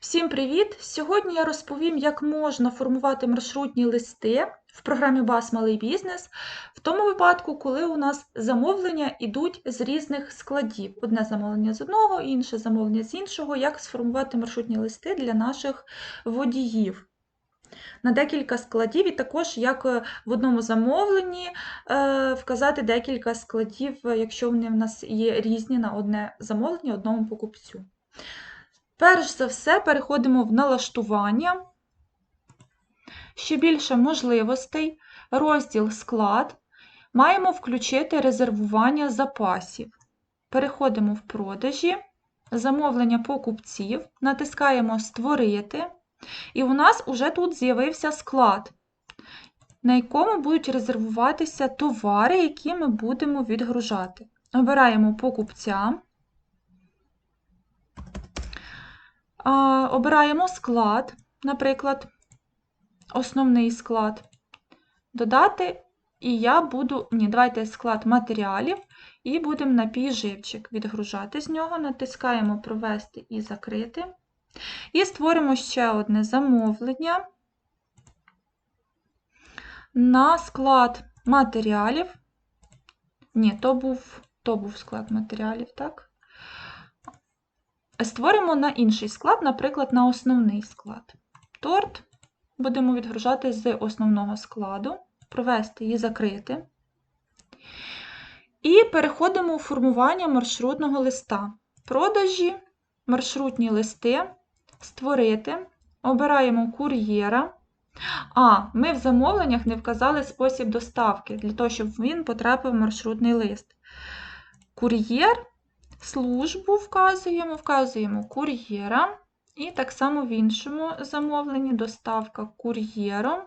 Всім привіт! Сьогодні я розповім, як можна формувати маршрутні листи в програмі Бас Малий бізнес в тому випадку, коли у нас замовлення йдуть з різних складів. Одне замовлення з одного, інше замовлення з іншого, як сформувати маршрутні листи для наших водіїв. На декілька складів, і також як е, в одному замовленні е, вказати декілька складів, е, якщо вони в нас є різні на одне замовлення одному покупцю. Перш за все, переходимо в налаштування. Ще більше можливостей, розділ склад. Маємо включити резервування запасів. Переходимо в продажі, замовлення покупців, натискаємо Створити. І у нас вже тут з'явився склад, на якому будуть резервуватися товари, які ми будемо відгружати. Обираємо покупця. Обираємо склад, наприклад, основний склад. Додати, і я буду, ні, давайте склад матеріалів, і будемо напій живчик відгружати з нього, натискаємо Провести і закрити. І створимо ще одне замовлення на склад матеріалів. Ні, то був, то був склад матеріалів, так? Створимо на інший склад, наприклад, на основний склад. Торт будемо відгружати з основного складу, провести і закрити. І переходимо у формування маршрутного листа. Продажі, маршрутні листи, створити, обираємо кур'єра. А, ми в замовленнях не вказали спосіб доставки, для того, щоб він потрапив в маршрутний лист. Кур'єр службу вказуємо, вказуємо кур'єра. І так само в іншому замовленні доставка кур'єром,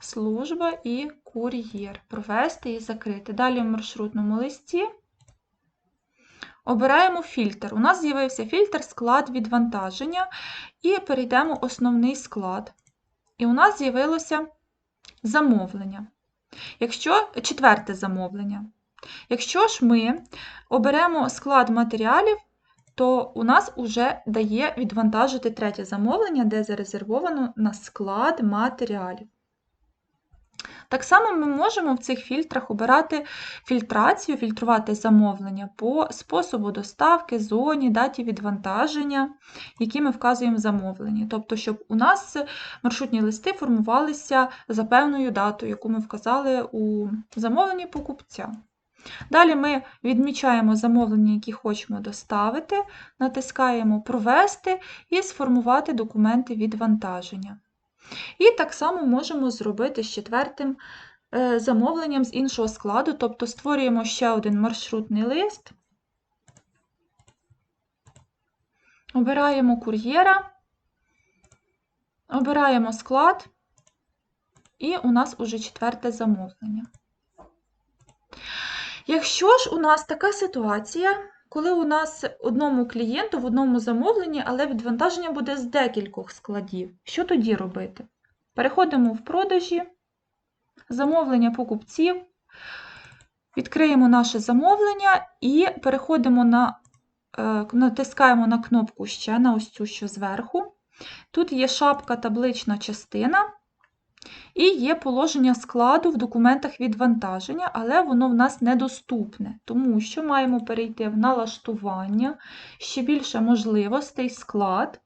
служба і кур'єр. Провести і закрити. Далі в маршрутному листі обираємо фільтр. У нас з'явився фільтр склад відвантаження, і перейдемо основний склад. І у нас з'явилося замовлення. Якщо четверте замовлення. Якщо ж ми оберемо склад матеріалів, то у нас вже дає відвантажити третє замовлення, де зарезервовано на склад матеріалів. Так само ми можемо в цих фільтрах обирати фільтрацію, фільтрувати замовлення по способу доставки, зоні, даті відвантаження, які ми вказуємо в замовленні. Тобто, щоб у нас маршрутні листи формувалися за певною датою, яку ми вказали у замовленні покупця. Далі ми відмічаємо замовлення, які хочемо доставити, натискаємо Провести і сформувати документи відвантаження. І так само можемо зробити з четвертим е, замовленням з іншого складу, тобто створюємо ще один маршрутний лист, обираємо кур'єра, обираємо склад, і у нас уже четверте замовлення. Якщо ж у нас така ситуація, коли у нас одному клієнту в одному замовленні, але відвантаження буде з декількох складів, що тоді робити? Переходимо в продажі, замовлення покупців, відкриємо наше замовлення і переходимо на, е, натискаємо на кнопку ще на ось цю що зверху. Тут є шапка таблична частина. І є положення складу в документах відвантаження, але воно в нас недоступне, тому що маємо перейти в налаштування, ще більше можливостей склад,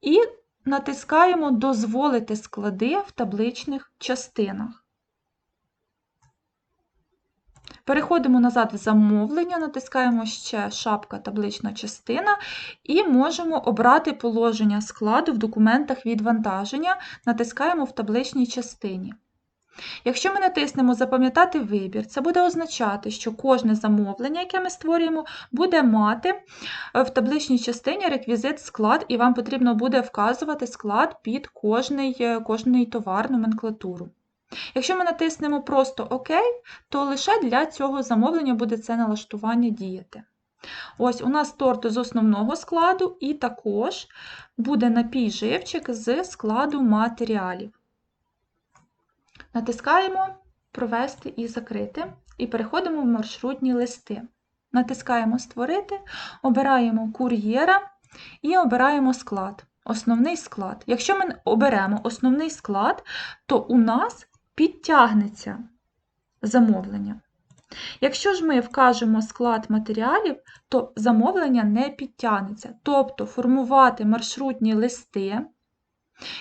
і натискаємо Дозволити склади в табличних частинах. Переходимо назад в замовлення, натискаємо ще шапка таблична частина і можемо обрати положення складу в документах відвантаження, натискаємо в табличній частині. Якщо ми натиснемо Запам'ятати вибір, це буде означати, що кожне замовлення, яке ми створюємо, буде мати в табличній частині реквізит склад, і вам потрібно буде вказувати склад під кожний, кожний товар номенклатуру. Якщо ми натиснемо просто ОК, то лише для цього замовлення буде це налаштування діяти. Ось у нас торт з основного складу, і також буде напій живчик з складу матеріалів. Натискаємо Провести і закрити, і переходимо в маршрутні листи. Натискаємо Створити, обираємо кур'єра і обираємо склад. основний склад. Якщо ми оберемо основний склад, то у нас підтягнеться замовлення. Якщо ж ми вкажемо склад матеріалів, то замовлення не підтягнеться. Тобто формувати маршрутні листи,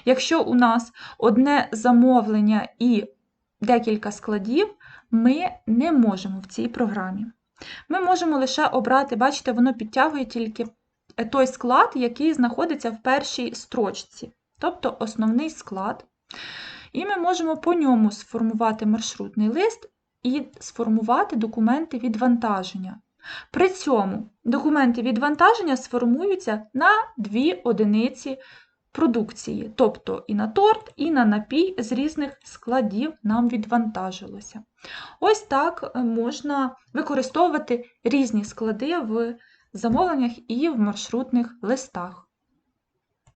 якщо у нас одне замовлення і декілька складів, ми не можемо в цій програмі. Ми можемо лише обрати, бачите, воно підтягує тільки той склад, який знаходиться в першій строчці, тобто основний склад. І ми можемо по ньому сформувати маршрутний лист і сформувати документи відвантаження. При цьому документи відвантаження сформуються на дві одиниці продукції, тобто і на торт, і на напій з різних складів нам відвантажилося. Ось так е, можна використовувати різні склади в замовленнях і в маршрутних листах.